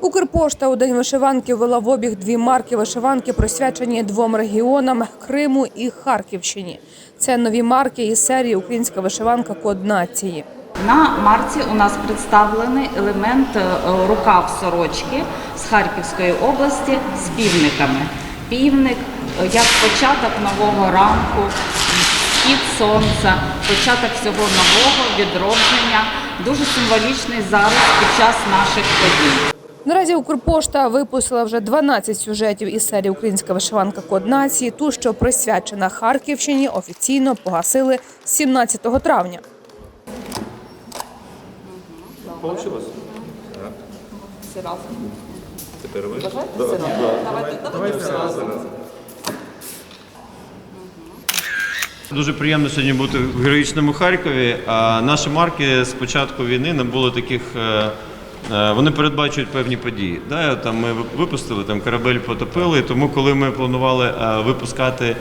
Укрпошта у день вишиванки ввела в обіг дві марки вишиванки, присвячені двом регіонам Криму і Харківщині. Це нові марки із серії Українська вишиванка Код нації. На марці у нас представлений елемент е, рукав сорочки з Харківської області з півниками. Півник е, як початок нового ранку, схід сонця, початок всього нового відродження. Дуже символічний зараз під час наших подій. Наразі Укрпошта випустила вже 12 сюжетів із серії Українська вишиванка Код нації. Ту, що присвячена Харківщині, офіційно погасили 17 травня. Получилось? Разом. Тепер ви? Дуже приємно сьогодні бути в героїчному Харкові. А наші марки з початку війни не було таких. Е, Вони передбачують певні події. Да, там ми випустили там корабель потопили. Тому, коли ми планували е, випускати е,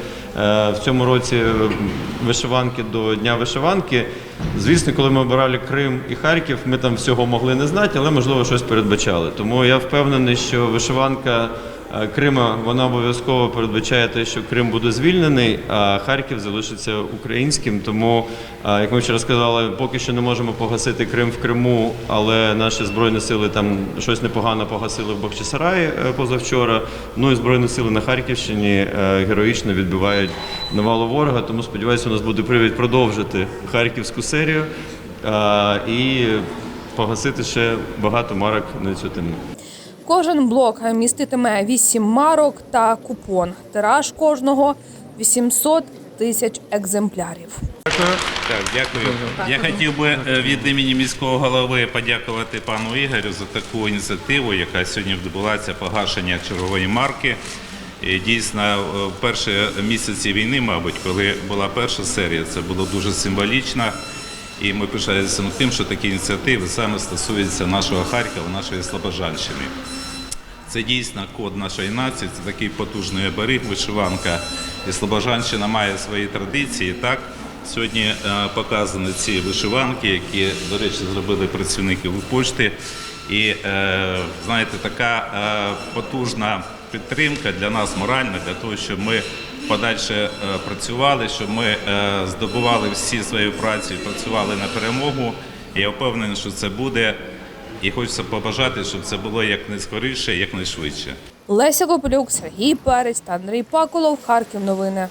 в цьому році вишиванки до Дня вишиванки, звісно, коли ми обирали Крим і Харків, ми там всього могли не знати, але можливо щось передбачали. Тому я впевнений, що вишиванка. Е, Крима вона обов'язково передбачає те, що Крим буде звільнений, а Харків залишиться українським. Тому, е, як ми вчора сказали, поки що не можемо погасити Крим в Криму, але наші збройні сили там щось непогано погасили в Бахчисараї е, позавчора. Ну і збройні сили на Харківщині героїчно відбивають навалу ворога. Тому сподіваюся, у нас буде привід продовжити харківську серію і погасити ще багато марок на цю тему. Кожен блок міститиме 8 марок та купон. Тираж кожного 800 тисяч екземплярів. Так, дякую. Я хотів би е, від імені міського голови подякувати пану Ігорю за таку ініціативу, яка сьогодні відбулася погашення чергової марки. І дійсно, е, в перші місяці війни, мабуть, коли була перша серія, це було дуже символічно. І ми пишаємося тим, що такі ініціативи саме стосуються нашого Харкова, нашої Слобожанщини. Це дійсно код нашої нації, це такий потужний оберіг, вишиванка. І Слобожанщина має свої традиції. Так, сьогодні е, показані ці вишиванки, які, до речі, зробили працівники Укрпошти. І е, знаєте, така е, потужна підтримка для нас моральна, для того, щоб ми подальше е, працювали, щоб ми е, здобували всі свою працю, працювали на перемогу. Я впевнений, що це буде. І хочеться побажати, щоб це було якнайскоріше, якнайшвидше. Леся Коплюк, Сергій Перець та Андрій Паколов. Харків новини.